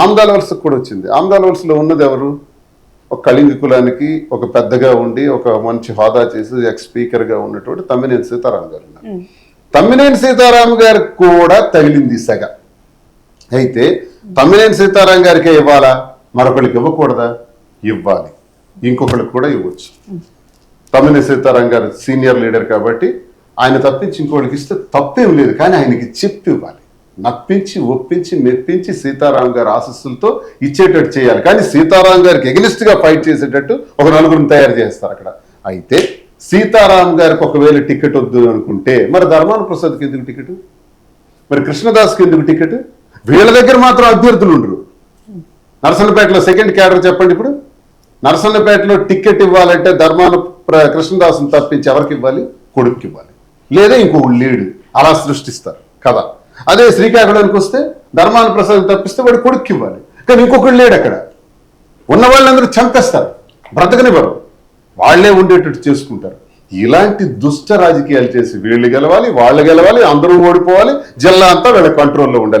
ఆమ్దాల వలసకు కూడా వచ్చింది. ఆమ్దాల వలసలో ఉన్నది ఎవరు? ఒక కళింగ కులానికి ఒక పెద్దగా ఉండి ఒక మంచి హోదా చేసి ఎక్స్ స్పీకర్గా ఉన్నటువంటి తమ్మినేని సీతారాం గారు. తమ్మినేని సీతారాం గారికి కూడా తగిలింది సెగ. అయితే తమ్మినేని సీతారాం గారికే ఇవ్వాలా? మరొకరికి ఇవ్వకూడదా? ఇవ్వాలి. ఇంకొకరికి కూడా ఇవ్వచ్చు. తమ్మినేని సీతారాం గారు సీనియర్ లీడర్ కాబట్టి ఆయన తప్పించి ఇంకోటికి ఇస్తే తప్పేం లేదు. కానీ ఆయనకి చెప్పి ఇవ్వాలి. నప్పించి ఒప్పించి మెప్పించి సీతారాం గారి ఆశస్సులతో ఇచ్చేటట్టు చేయాలి. కానీ సీతారాం గారికి ఎగనిస్ట్గా ఫైట్ చేసేటట్టు ఒక నలుగురిని తయారు చేస్తారు అక్కడ. అయితే సీతారాం గారికి ఒకవేళ టికెట్ వద్దు అనుకుంటే మరి ధర్మాన ప్రసాద్కి ఎందుకు టికెట్? మరి కృష్ణదాస్కి ఎందుకు టికెట్? వీళ్ళ దగ్గర మాత్రం అభ్యర్థులు ఉండరు. నరసన్నపేటలో సెకండ్ క్యాడర్ చెప్పండి ఇప్పుడు. నరసన్నపేటలో టికెట్ ఇవ్వాలంటే ధర్మాన ప్ర- కృష్ణదాసుని తప్పించి ఎవరికి ఇవ్వాలి? కొడుకుకి ఇవ్వాలి. లేదా ఇంకో లీడు. అలా సృష్టిస్తారు. కదా? అదే శ్రీకాకుళానికి వస్తే ధర్మాన ప్రసాద్ తప్పిస్తే వాడు కొడుక్కి ఇవ్వాలి. కానీ ఇంకొకడు లేడు అక్కడ. ఉన్న వాళ్ళందరూ చంపేస్తారు. బ్రతకనివ్వరు. వాళ్ళే ఉండేటట్టు చేసుకుంటారు. ఇలాంటి దుష్ట రాజకీయాలు చేసి వీళ్ళు గెలవాలి వాళ్ళు గెలవాలి అందరూ ఓడిపోవాలి జిల్లా అంతా వీళ్ళ కంట్రోల్లో ఉండాలి.